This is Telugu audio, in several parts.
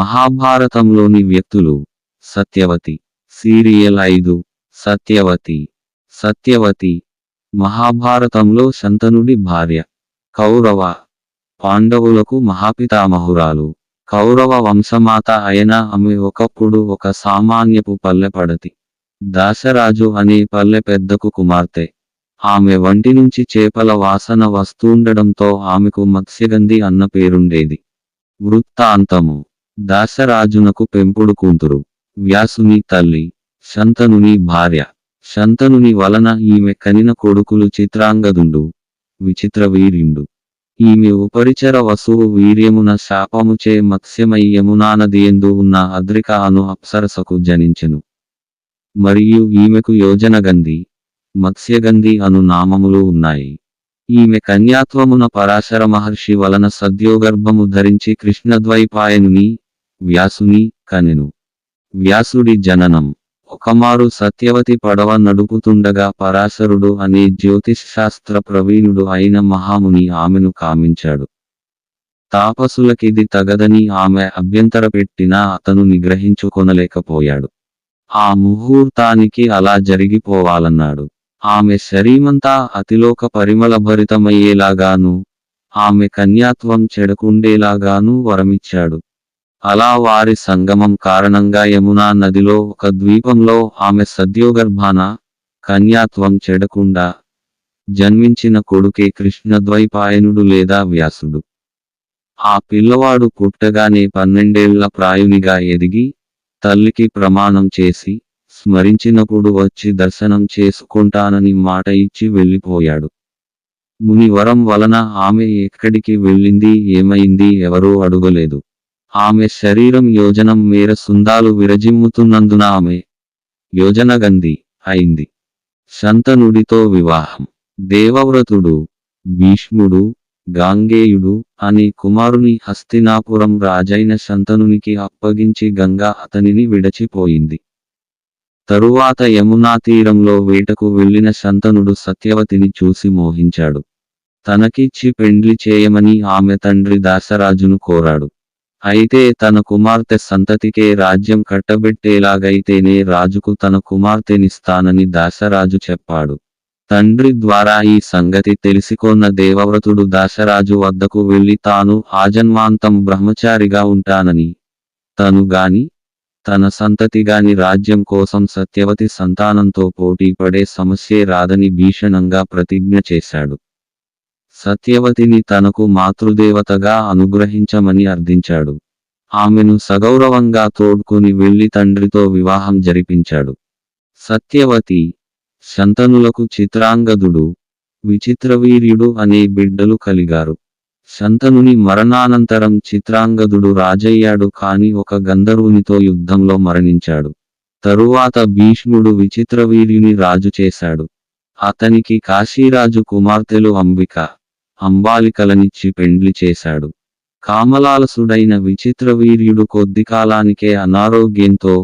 మహాభారతంలోని వ్యక్తులు సత్యవతి సీరియల్ ఐదు సత్యవతి సత్యవతి మహాభారతంలో శంతనుడి భార్య కౌరవ పాండవులకు మహాపితామహురాలు కౌరవ వంశమాత అయిన ఆమె ఒకప్పుడు ఒక సామాన్యపు పల్లె పడతి దాసరాజు అనే పల్లె పెద్దకు కుమార్తె. ఆమె వంటి నుంచి చేపల వాసన వస్తుండడంతో ఆమెకు మత్స్యగంధి అన్న పేరుండేది. వృత్తాంతము. దాసరాజునకు పెంపుడు కూతురు. వ్యాసుని తల్లి. శంతనుని భార్య. శంతనుని వలన ఈమె కనిన కొడుకులు చిత్రాంగదుండు. విచిత్ర వీర్యుండు. ఈమె ఉపరిచర వసువు వీర్యమున శాపముచే మత్స్యమై యమునానదియందు ఉన్న అద్రిక అను అప్సరసకు జనించెను. మరియు ఈమెకు యోజనగంధి. మత్స్యగంధి అను నామములు ఉన్నాయి. ఈమె కన్యాత్వమున పరాశర మహర్షి వలన సద్యోగర్భము ధరించి కృష్ణద్వైపాయనుని వ్యాసుని కనెను. వ్యాసుడి జననం. ఒకమారు సత్యవతి పడవ నడుపుతుండగా పరాశరుడు అనే జ్యోతిష్శాస్త్ర ప్రవీణుడు అయిన మహాముని ఆమెను కామించాడు. తాపసులకిది తగదని ఆమె అభ్యంతరపెట్టినా అతను నిగ్రహించుకొనలేకపోయాడు. ఆ ముహూర్తానికి అలా జరిగిపోవాలన్నాడు. ఆమె శరీమంతా అతిలోక పరిమళభరితమయ్యేలాగాను ఆమె కన్యాత్వం చెడకుండేలాగాను వరమిచ్చాడు. అలా వారి సంగమం కారణంగా యమునా నదిలో ఒక ద్వీపంలో ఆమె సద్యోగర్భాన కన్యాత్వం చెడకుండా జన్మించిన కొడుకే కృష్ణద్వైపాయనుడు లేదా వ్యాసుడు. ఆ పిల్లవాడు పుట్టగానే పన్నెండేళ్ళ ప్రాయునిగా ఎదిగి తల్లికి ప్రమాణం చేసి స్మరించినప్పుడు వచ్చి దర్శనం చేసుకుంటానని మాట ఇచ్చి వెళ్ళిపోయాడు. మునివరం వలన ఆమె ఎక్కడికి వెళ్ళింది ఏమైంది ఎవరూ అడుగలేదు. ఆమె శరీరం యోజనం మేర సుందాలు విరజిమ్ముతున్నందున ఆమె యోజనగంధి అయింది. శంతనుడితో వివాహం. దేవవ్రతుడు భీష్ముడు గాంగేయుడు అని కుమారుని హస్తినాపురం రాజైన శంతనునికి అప్పగించి గంగా అతనిని విడచిపోయింది. తరువాత యమునా తీరంలో వేటకు వెళ్ళిన శంతనుడు సత్యవతిని చూసి మోహించాడు. తనకిచ్చి పెండ్లి చేయమని ఆమె తండ్రి దాసరాజును కోరాడు. అయితే తన కుమార్తె సంతతికే రాజ్యం కట్టబెట్టేలాగైతేనే రాజుకు తన కుమార్తెనిస్తానని దాసరాజు చెప్పాడు. తండ్రి ద్వారా ఈ సంగతి తెలిసికొన్న దేవవ్రతుడు దాసరాజు వద్దకు వెళ్ళి తాను ఆజన్మాంతం బ్రహ్మచారిగా ఉంటానని తను గాని తన సంతతిగాని రాజ్యం కోసం సత్యవతి సంతానంతో పోటీ పడే సమస్యే రాదని భీషణంగా ప్రతిజ్ఞ చేశాడు. సత్యవతిని తనకు మాతృదేవతగా అనుగ్రహించమని అర్థించాడు. ఆమెను సగౌరవంగా తోడ్కొని వెళ్ళి తండ్రితో వివాహం జరిపించాడు. సత్యవతి శంతనులకు చిత్రాంగదుడు విచిత్రవీర్యుడు అనే బిడ్డలు కలిగారు. శంతనుని మరణానంతరం చిత్రాంగదుడు రాజయ్యాడు కాని ఒక గంధర్వునితో యుద్ధంలో మరణించాడు. తరువాత భీష్ముడు విచిత్రవీర్యుని రాజు చేశాడు. అతనికి కాశీరాజు కుమార్తెలు అంబిక అంబాలికలనిచ్చి పెండ్లి చేశాడు. కామలాలసుడైన విచిత్రవీర్యుడు కొద్ది కాలానికే అనారోగ్యంతో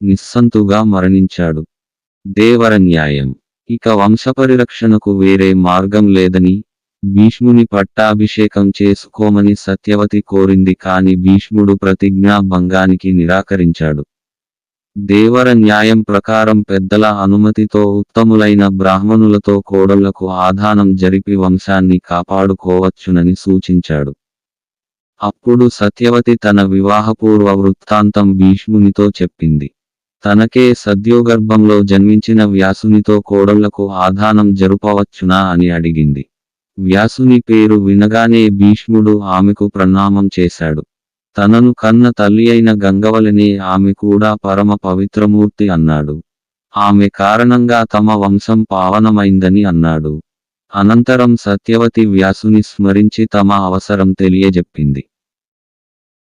నిస్సంతుగా మరణించాడు. దేవరన్యాయం ఇక వంశపరిరక్షణకు వేరే మార్గం లేదని భీష్ముని పట్టాభిషేకం చేసుకోమని సత్యవతి కోరింది కాని భీష్ముడు ప్రతిజ్ఞా భంగానికి నిరాకరించాడు. దేవర న్యాయం ప్రకారం పెద్దల అనుమతితో ఉత్తములైన బ్రాహ్మణులతో కోడళ్ళకు ఆధానం జరిపి వంశాన్ని కాపాడుకోవచ్చునని సూచించాడు. అప్పుడు సత్యవతి తన వివాహపూర్వ వృత్తాంతం భీష్మునితో చెప్పింది. తనకే సద్యోగర్భంలో జన్మించిన వ్యాసునితో కోడళ్ళకు ఆధానం జరుపవచ్చునా అని అడిగింది. వ్యాసుని పేరు వినగానే భీష్ముడు ఆమెకు ప్రణామం చేశాడు. తనను కన్న తల్లి అయిన గంగవలనే ఆమె కూడా పరమ పవిత్రమూర్తి అన్నాడు. ఆమె కారణంగా తమ వంశం పావనమైందని అన్నాడు. అనంతరం సత్యవతి వ్యాసుని స్మరించి తమ అవసరం తెలియజెప్పింది.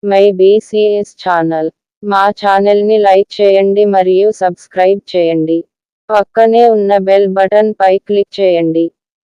My BCs channel. మా ఛానల్ని లైక్ చేయండి మరియు సబ్స్క్రైబ్ చేయండి. పక్కనే ఉన్న బెల్ బటన్ పై క్లిక్ చేయండి.